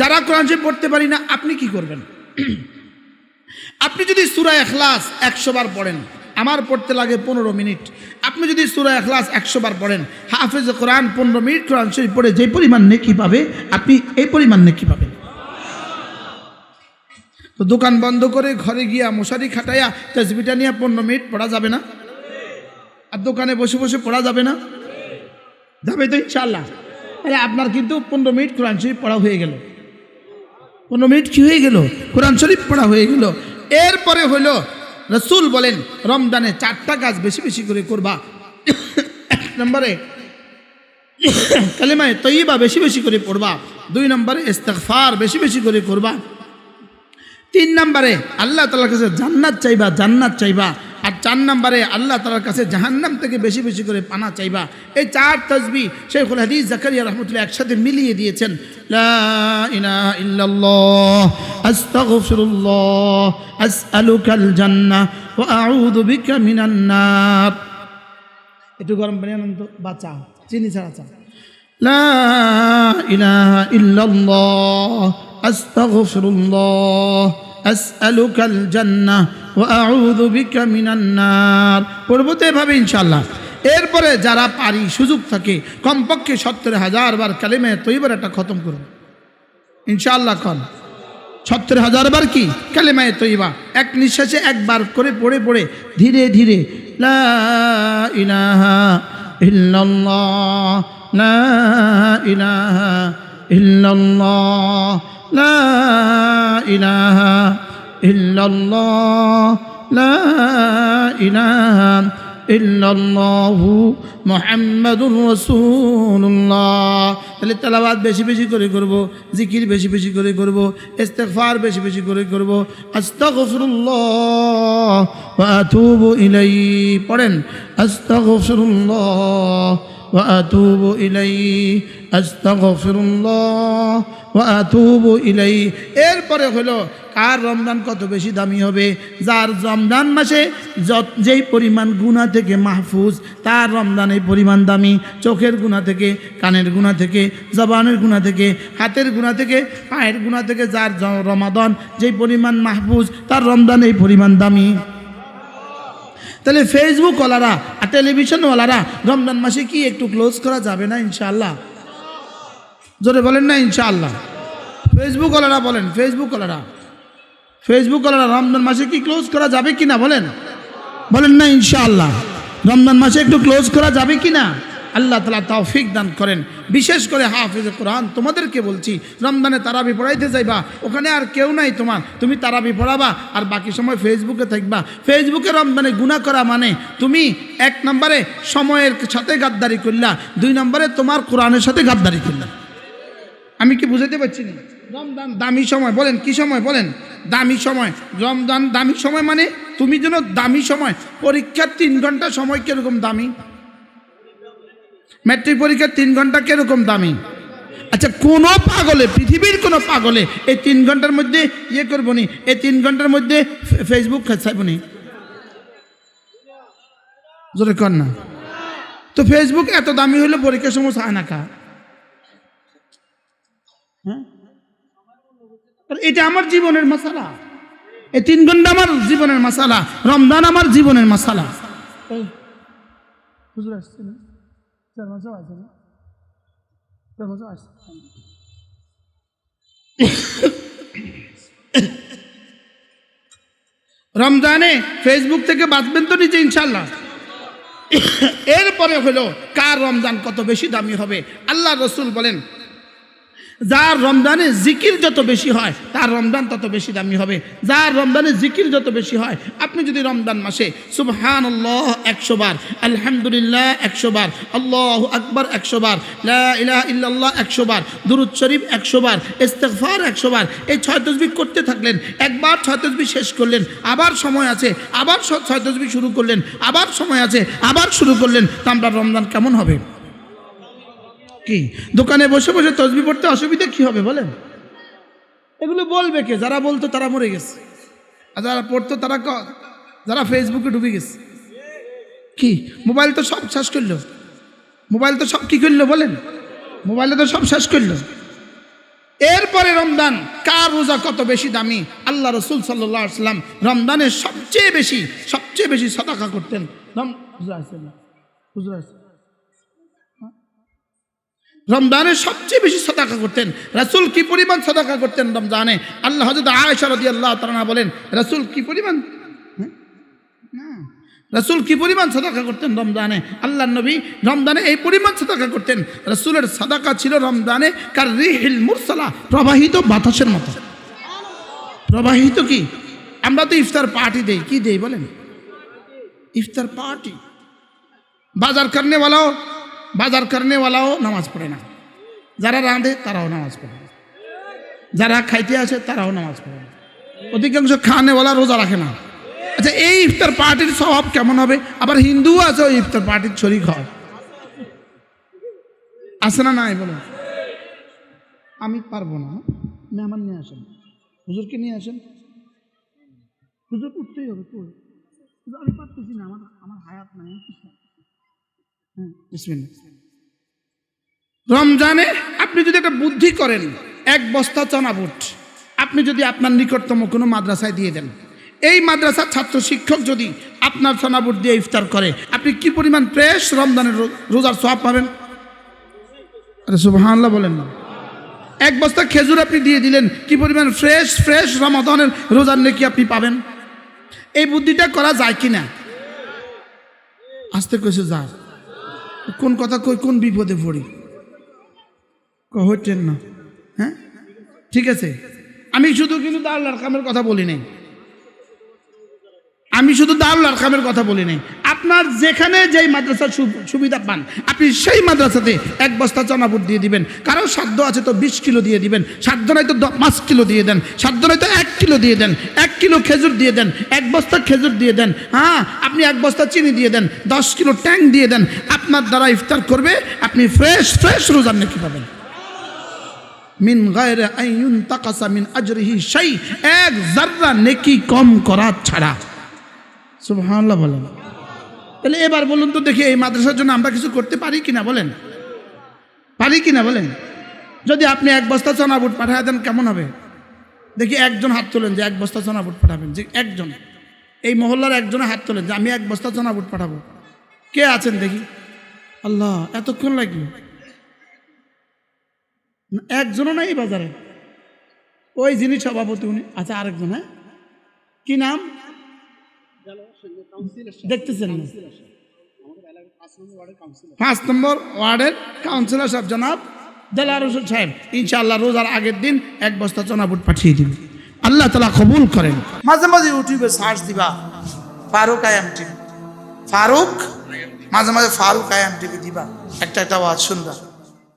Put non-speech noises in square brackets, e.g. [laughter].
যারা কোরআন শরীফ পড়তে পারি না, আপনি কি করবেন? আপনি যদি সুরা এখলাস একশো বার পড়েন, আমার পড়তে লাগে পনেরো মিনিট। আপনি যদি সুরা এখলাস একশো বার পড়েন, হাফেজ কোরআন পনেরো মিনিট কোরআন শরীফ পড়ে, যে পরিমাণ নেকি পাবে, আপনি এই পরিমাণ নেকি পাবেন। তো দোকান বন্ধ করে ঘরে গিয়া মশারি খাটাইয়া তেজবিটা নিয়ে পনেরো মিনিট পড়া যাবে না? আর দোকানে বসে বসে পড়া যাবে না? যাবে তো ইনশাল্লাহ আরে আপনার কিন্তু পনেরো মিনিট কোরআন শরীফ পড়া হয়ে গেল। পনেরো মিনিট কি হয়ে গেল? কোরআন শরীফ পড়া হয়ে গেল। এরপরে হলো, রসুল বলেন, রমজানে চারটা কাজ বেশি বেশি করে করবা। এক নম্বরে, কালিমায় তৈবা বেশি বেশি করে পড়বা। দুই নম্বরে, ইস্তেগফার বেশি বেশি করে করবা। তিন নম্বরে, আল্লাহ তালার কাছে জান্নাত চাইবা জান্নাত চাইবা। আর চার নম্বরে আল্লাহ তালার কাছে জাহান্নাম থেকে বেশি বেশি করে পানা চাইবা। এই চার তসবি শেখুল হাদিস জাকারিয়া রহমতুল্লাহ একসাথে মিলিয়ে দিয়েছেন। একটু গরম পানি আনন্দ বা চা চিনি ছাড়া চা। লা ইলাহা ইল্লাল্লাহ, আস্তাগফিরুল্লাহ أسألك الجنة وأعوذ بك من النار পড়বো তো এভাবে ইনশাল্লাহ এরপরে যারা পারি সুযোগ থাকে কমপক্ষে সত্তর হাজার বার কালেমে তৈবার একটা খতম করুন ইনশাআল্লাহ কন সত্তর হাজার বার কি কালেমায় তৈবা এক নিঃশ্বাসে একবার করে পড়ে পড়ে ধীরে ধীরে লা ইলাহা ইল্লাল্লাহ লা ইলাহা ইল্লাল্লাহ লা ইলাহা ইল্লাল্লাহ, লা ইলাহা ইল্লাল্লাহু মুহাম্মাদুর রাসূলুল্লাহ। তাহলে তেলাওয়াত বেশি বেশি করে করব, জিকির বেশি বেশি করে করব, ইস্তেগফার বেশি বেশি করে করব। আস্তাগফিরুল্লাহ ওয়া আতুবু ইলাইহি। পড়েন, আস্তাগফিরুল্লাহ আতুবু ইলাইহি আস্তাগফিরুল্লাহ ওয়া আতুবু ইলাইহি এরপরে হলো, কার রমজান কত বেশি দামি হবে? যার রমজান মাসে যেই পরিমাণ গুণা থেকে মাহফুজ, তার রমজান পরিমাণ দামি। চোখের গুণা থেকে, কানের গুণা থেকে, জবানের গুণা থেকে, হাতের গুণা থেকে, পায়ের গুণা থেকে যার রমাদন যেই পরিমাণ মাহফুজ, তার রমজান এই পরিমাণ দামি। তাহলে ফেসবুক ওলারা আর টেলিভিশনওয়ালারা রমজান মাসে কি একটু ক্লোজ করা যাবে না ইনশাআল্লাহ? জোরে বলেন না ইনশাআল্লাহ। ফেসবুকওয়ালারা বলেন ফেসবুকওয়ালারা ফেসবুকওয়ালারা রমজান মাসে কি ক্লোজ করা যাবে কি না বলেন? বলেন না ইনশাআল্লাহ। রমজান মাসে একটু ক্লোজ করা যাবে কি না আল্লাহ তালা তৌফিক দান করেন। বিশেষ করে হাফিজ কোরআন, তোমাদেরকে বলছি, রমজানে তারাবি পড়াইতে যাইবা, ওখানে আর কেউ নাই তোমার। তুমি তারাবি পড়াবা, আর বাকি সময় ফেসবুকে থাকবা। ফেসবুকে রমজানে গুণা করা মানে তুমি এক নম্বরে সময়ের সাথে গাদ্দারি করলা, দুই নম্বরে তোমার কোরআনের সাথে গাদ্দারি করলা। আমি কি বুঝাতে পারছি না? রমজান দামি সময়, বলেন কি সময়, বলেন। দামি সময়, রমজান দামি সময় মানে তুমি যেন দামি সময়, পরীক্ষার তিন ঘণ্টা সময় কীরকম দামি? ম্যাট্রিক পরীক্ষার তিন ঘণ্টা কীরকম দামি? আচ্ছা কোনো পাগলে, পৃথিবীর কোনো পাগলে এই তিন ঘণ্টার মধ্যে ইয়ে করব নি, এই তিন ঘণ্টার মধ্যে ফেসবুক খাইব নি? না। তো ফেসবুক এত দামি হলে পরীক্ষার সময় চায় না হ্যাঁ? এটা আমার জীবনের মশালা এই তিন ঘণ্টা আমার জীবনের মশালা রমজান আমার জীবনের মশালা হুজুর আসছে না? চার [coughs] রমজানে ফেসবুক থেকে বাঁচবেন তো নিজে ইনশাল্লাহ [coughs] এরপরে হলো, কার রমজান কত বেশি দামি হবে? আল্লাহ রসুল বলেন যার রমজানে জিকির যত বেশি হয়, তার রমজান তত বেশি দামি হবে। যার রমজানে জিকির যত বেশি হয়, আপনি যদি রমজান মাসে সুবহান আল্লাহ একশো বার, আলহামদুলিল্লাহ একশো বার, আল্লাহ আকবর একশো বার, লা ইল্লাল্লাহ একশো বার, দুরুদ শরীফ একশো বার, ইস্তেগফার একশো বার, এই ছয় তসবি করতে থাকলেন, একবার ছয় তসবি শেষ করলেন, আবার সময় আছে, আবার ছয় তসবি শুরু করলেন, আবার সময় আছে, আবার শুরু করলেন, তা আমরা রমজান কেমন হবে? কি? দোকানে বসে বসে তসবি পড়তে অসুবিধা কি হবে, বলেন? এগুলো বলবে কে? যারা বলতো তারা মরে গেছে। আর যারা পড়তো তারা যারা ফেসবুকে ডুবে গেছে। কি? মোবাইল তো সব শেষ করল। মোবাইল তো সব কি করল, বলেন? মোবাইলে তো সব শেষ করল। এরপরে রমদান কার রোজা কত বেশি দামি? আল্লাহ রসুল সাল্লাম রমদানের সবচেয়ে বেশি সবচেয়ে বেশি সদাকা করতেন। রম- হুজুর আসছেন না? হুজুর আসছেন? রমজানের সবচেয়ে বেশি সদাকা করতেন। রাসূল কি পরিমাণ সদাকা করতেন রমজানে? আল্লাহ হজরত আয়েশা রাদিয়াল্লাহু তাআলা বলেন, রাসূল কি পরিমাণ হ্যাঁ? রাসূল কি পরিমাণ সদাকা করতেন রমজানে? আল্লাহ নবী রমজানে এই পরিমাণ সদাকা করতেন। রাসূলের সদাকা ছিল রমজানে কার রিহিল মুরসালা, প্রবাহিত বাতাসের মতো। প্রবাহিত কি? আমরা তো ইফতার পার্টি দেই। কি দেই বলেন? ইফতার পার্টি। বাজার করনে वालाও বাজার করনে वालाও নামাজ পড়ে না যারা রাঁধে তারাও নামাজ পড়ে না যারা খাইতে আসে তারাও নামাজ পড়ে না অধিকাংশ খানেওয়ালা রোজা রাখে না আচ্ছা এই ইফতার পার্টির স্বভাব কেমন হবে? আবার হিন্দু আছে, ওই ইফতার পার্টির শরিক হয় আসে না নাই বলো আমি পারব না। মেহমান নিয়ে আসেন। হুজুরকে নিয়ে আসেন। হুজুর উঠতেই হবে, তো। আমি পারতেছি না, আমার আমার হায়াত নাই। রমজানে আপনি যদি একটা বুদ্ধি করেন, এক বস্তা চনা বুট, আপনি যদি আপনার নিকটতম কোনো মাদ্রাসায় দিয়ে দেন, এই মাদ্রাসার ছাত্র শিক্ষক যদি আপনার চনা বুট দিয়ে ইফতার করে, আপনি কি পরিমাণ ফ্রেশ রমজানের রোজার সব পাবেন? আরে সুবহানাল্লাহ বলেন না। এক বস্তা খেজুর আপনি দিয়ে দিলেন, কি পরিমাণ ফ্রেশ ফ্রেশ রমাদানের রোজার নাকি আপনি পাবেন? এই বুদ্ধিটা করা যায় কি না আসতে কইছে যায় কোন কথা কই, কোন বিপদে পড়ি? হচ্ছেন না। হ্যাঁ? ঠিক আছে। আমি শুধু কিন্তু দাউল্লার আরকামের কথা বলি নাই। আমি শুধু দাউল্লার আরকামের কথা বলি নাই। আপনার যেখানে যেই মাদ্রাসার সুবিধা পান, আপনি সেই মাদ্রাসাতে এক বস্তা চনাবুট দিয়ে দিবেন। কারও সাধ্য আছে তো বিশ কিলো দিয়ে দিবেন, সাধ্য নয় তো পাঁচ কিলো দিয়ে দেন, সাধ্য নয় তো এক কিলো দিয়ে দেন, এক কিলো খেজুর দিয়ে দেন, এক বস্তা খেজুর দিয়ে দেন হ্যাঁ আপনি এক বস্তা চিনি দিয়ে দেন, দশ কিলো ট্যাং দিয়ে দেন, আপনার দ্বারা ইফতার করবে, আপনি ফ্রেশ ফ্রেশ রোজার নাকি পাবেন। মিন গায়রে আইয়ুন তাকাসা মিন আজরিহি শাই, এক জাররা নেকি কম করা ছাড়া। সুবহানাল্লাহ বলেন। তাহলে এবার বলুন তো দেখি এই মাদ্রাসার জন্য আমরা কিছু করতে পারি কিনা বলেন। পারি কিনা বলেন? যদি আপনি এক বস্তা চনা বুট পাঠায় দেন কেমন হবে? দেখি একজন হাত তোলেন যে এক বস্তা চনা বুট পাঠাবেন। যে একজন। এই মহল্লার একজনে হাত তোলেন যে আমি এক বস্তা চনা বুট পাঠাবো। কে আছেন দেখি? আল্লাহ এতক্ষণ লাগল। না, একজনও নাই বাজারে। ওই যিনি সভাপতি উনি আচ্ছা আরেকজন হ্যাঁ? কি নাম? দেখতেছেন না। পাঁচ নম্বর ওয়ার্ডের কাউন্সিলর সাহেব জনাব। দেলার হোসেন সাহেব। ইনশাআল্লাহ রোজার আগের দিন এক বস্তা চনাবুট পাঠিয়ে দিন আল্লাহ তালা কবুল করেন। মাঝে মাঝে ইউটিউবে সার্চ দিবা ফারুক আয়াম টিভি ফারুক? মাঝে মাঝে ফারুক আয়াম টিভি দিবা। একটা একটা আওয়াজ শুনবা।